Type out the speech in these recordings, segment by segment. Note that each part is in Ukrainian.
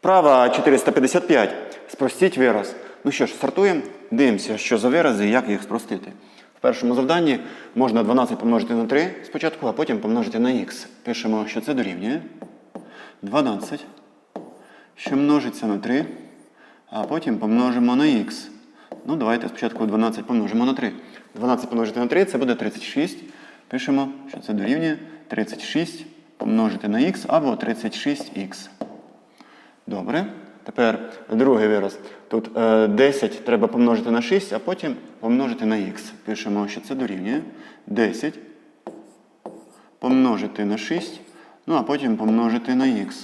Вправа 455. Спростіть вираз. Ну що ж, стартуємо. Дивимося, що за вирази і як їх спростити. В першому завданні можна 12 помножити на 3 спочатку, а потім помножити на х. Пишемо, що це дорівнює 12, що множиться на 3, а потім помножимо на х. Ну, давайте спочатку 12 помножимо на 3. 12 помножити на 3 це буде 36. Пишемо, що це дорівнює 36 помножити на х або 36х. Добре. Тепер другий вираз. Тут е, 10 треба помножити на 6, а потім помножити на х. Пишемо, що це дорівнює 10 помножити на 6, ну а потім помножити на х.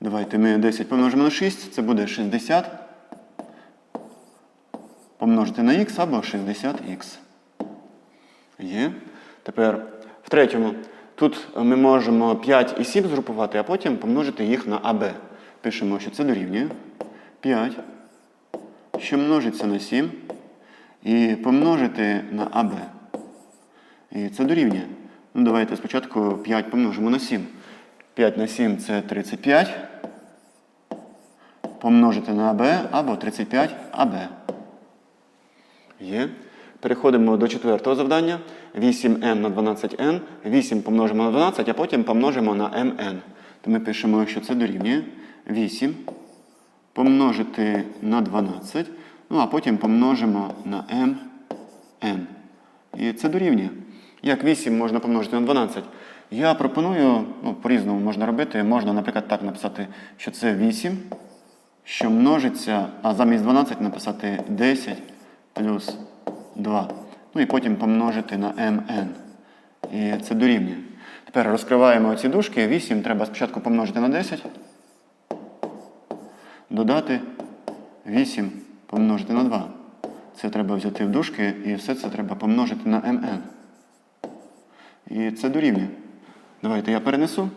Давайте ми 10 помножимо на 6, це буде 60 помножити на х або 60х. Є. Тепер в третьому. Тут ми можемо 5 і 7 згрупувати, а потім помножити їх на АБ. Пишемо, що це дорівнює 5, що множиться на 7, і помножити на АБ. І це дорівнює. Ну, давайте спочатку 5 помножимо на 7. 5 на 7 це 35. Помножити на АБ або 35 АБ. Є. Переходимо до четвертого завдання. 8n на 12n. 8 помножимо на 12, а потім помножимо на mn. То ми пишемо, що це дорівнює 8 помножити на 12, ну а потім помножимо на mn. І це дорівнює. Як 8 можна помножити на 12? Я пропоную, ну, по-різному можна робити. Можна, наприклад, так написати, що це 8, що множиться, а замість 12 написати 10 плюс 2. Ну і потім помножити на mn. І це дорівнює. Тепер розкриваємо ці дужки. 8 треба спочатку помножити на 10. Додати 8 помножити на 2. Це треба взяти в дужки і все це треба помножити на mn. І це дорівнює. Давайте я перенесу.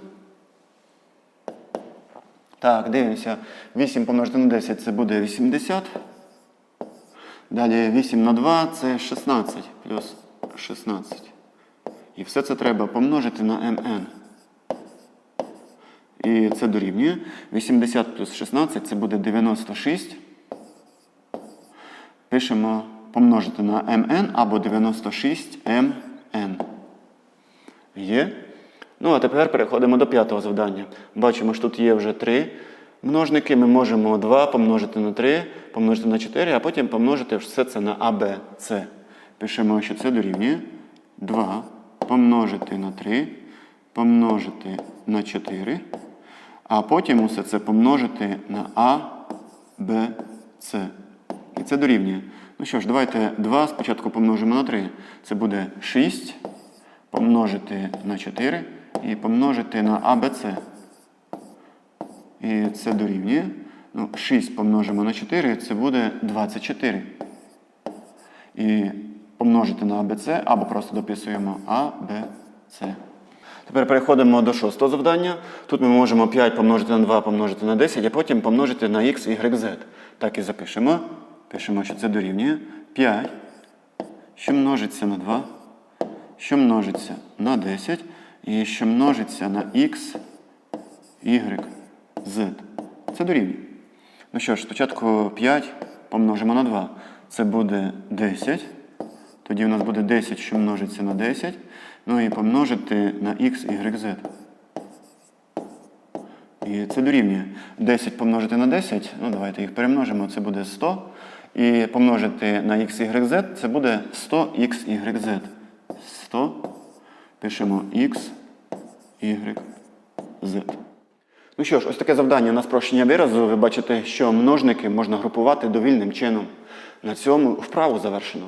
Так, дивимося. 8 помножити на 10 це буде 80. Далі 8 на 2 це 16 плюс 16. І все це треба помножити на mn. І це дорівнює. 80 плюс 16 це буде 96. Пишемо помножити на mn або 96mn. Є. Ну, а тепер переходимо до п'ятого завдання. Бачимо, що тут є вже три множники. Ми можемо 2 помножити на 3, помножити на 4, а потім помножити все це на А, С. Пишемо, що це дорівнює 2 помножити на 3, помножити на 4, а потім усе це помножити на А. І це дорівнює. Ну що ж, давайте 2 спочатку помножимо на 3. Це буде 6 помножити на 4 і помножити на АБЦ. І це дорівнює. Ну, 6 помножимо на 4, це буде 24. І помножити на АБЦ або просто дописуємо АБЦ. Тепер переходимо до шостого завдання. Тут ми можемо 5 помножити на 2 помножити на 10, а потім помножити на х, y, z. Так і запишемо. Пишемо, що це дорівнює 5, що множиться на 2, що множиться на 10, і що множиться на х, y, z. Це дорівнює. Ну що ж, спочатку 5 помножимо на 2. Це буде 10. Тоді у нас буде 10, що множиться на 10. Ну і помножити на x, y, z. І це дорівнює. 10 помножити на 10, ну давайте їх перемножимо, це буде 100. І помножити на x, y, z, це буде 100x, y, z. 100. Пишемо x, y, z. Ну що ж, ось таке завдання на спрощення виразу. Ви бачите, що множники можна групувати довільним чином. На цьому вправу завершено.